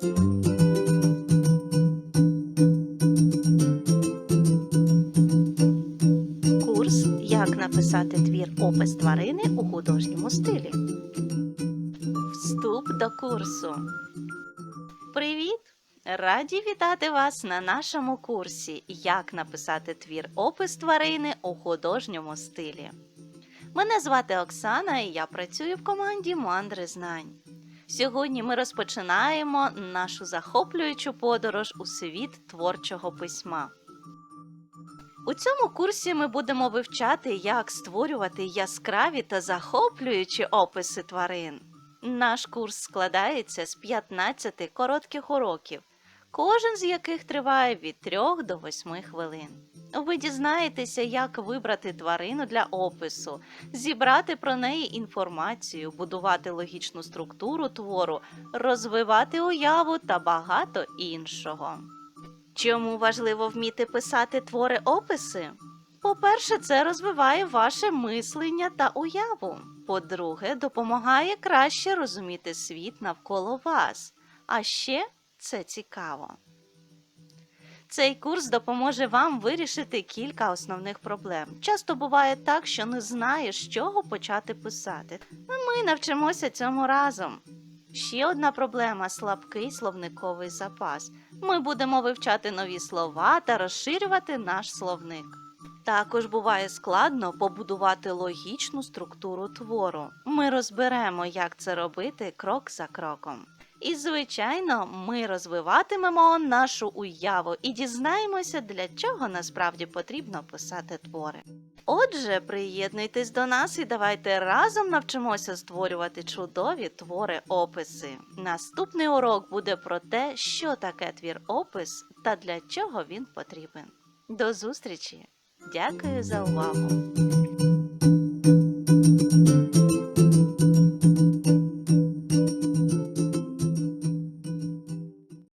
Курс Як написати твір опис тварини у художньому стилі. Вступ до курсу. Привіт! Раді вітати вас на нашому курсі Як написати твір опис тварини у художньому стилі. Мене звати Оксана і я працюю в команді Мандри знань. Сьогодні ми розпочинаємо нашу захоплюючу подорож у світ творчого письма. У цьому курсі ми будемо вивчати, як створювати яскраві та захоплюючі описи тварин. Наш курс складається з 15 коротких уроків, кожен з яких триває від 3 до 8 хвилин. Ви дізнаєтеся, як вибрати тварину для опису, зібрати про неї інформацію, будувати логічну структуру твору, розвивати уяву та багато іншого. Чому важливо вміти писати твори описи? По-перше, це розвиває ваше мислення та уяву. По-друге, допомагає краще розуміти світ навколо вас. А ще це цікаво. Цей курс допоможе вам вирішити кілька основних проблем. Часто буває так, що не знаєш, з чого почати писати. Ми навчимося цьому разом. Ще одна проблема слабкий словниковий запас. Ми будемо вивчати нові слова та розширювати наш словник. Також буває складно побудувати логічну структуру твору. Ми розберемо, як це робити крок за кроком. І, звичайно, ми розвиватимемо нашу уяву і дізнаємося, для чого насправді потрібно писати твори. Отже, приєднуйтесь до нас і давайте разом навчимося створювати чудові твори описи. Наступний урок буде про те, що таке твір опис та для чого він потрібен. До зустрічі! Дякую за увагу!